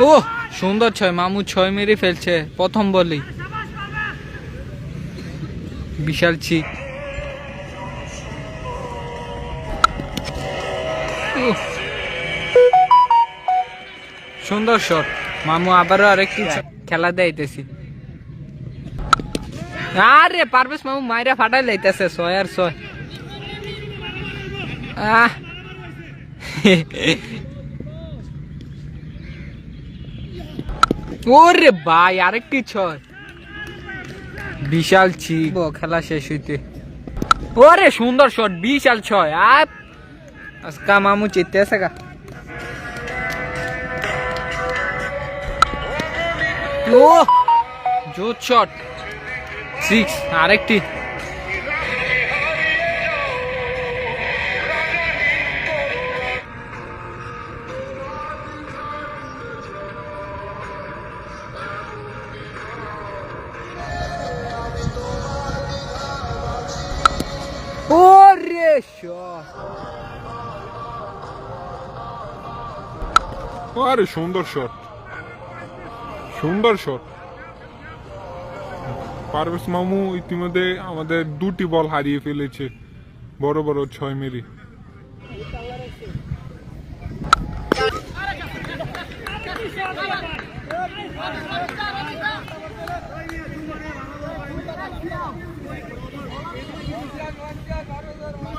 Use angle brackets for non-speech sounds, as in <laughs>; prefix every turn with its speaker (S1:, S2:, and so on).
S1: ও, সুন্দর ছয়, মামু ছয় মেরে ফেলছে, প্রথম বলেই। বিশাল ছিক সুন্দর শট মামু আবারও আরেকটি ছ- খেলা দেইতেছি আরে পারবেশ মামু মাইরা ফাটাই লাইতেছে, ছয় আর ছয়। আহ। ওরে ভাই আরেকটি ছয়। বিশাল ও, খেলা শেষ হইতে। ওরে সুন্দর শট বিশাল ছয়। আর আজকা মামু চিত্তে আছে গা। ও জোর শট সিক্স আরেকটি।
S2: আরে সুন্দর শট সুন্দর শট পারভেজ মামু ইতিমধ্যে আমাদের দুটি বল হারিয়ে ফেলেছে। বড় বড় ছয় মেরি। <laughs>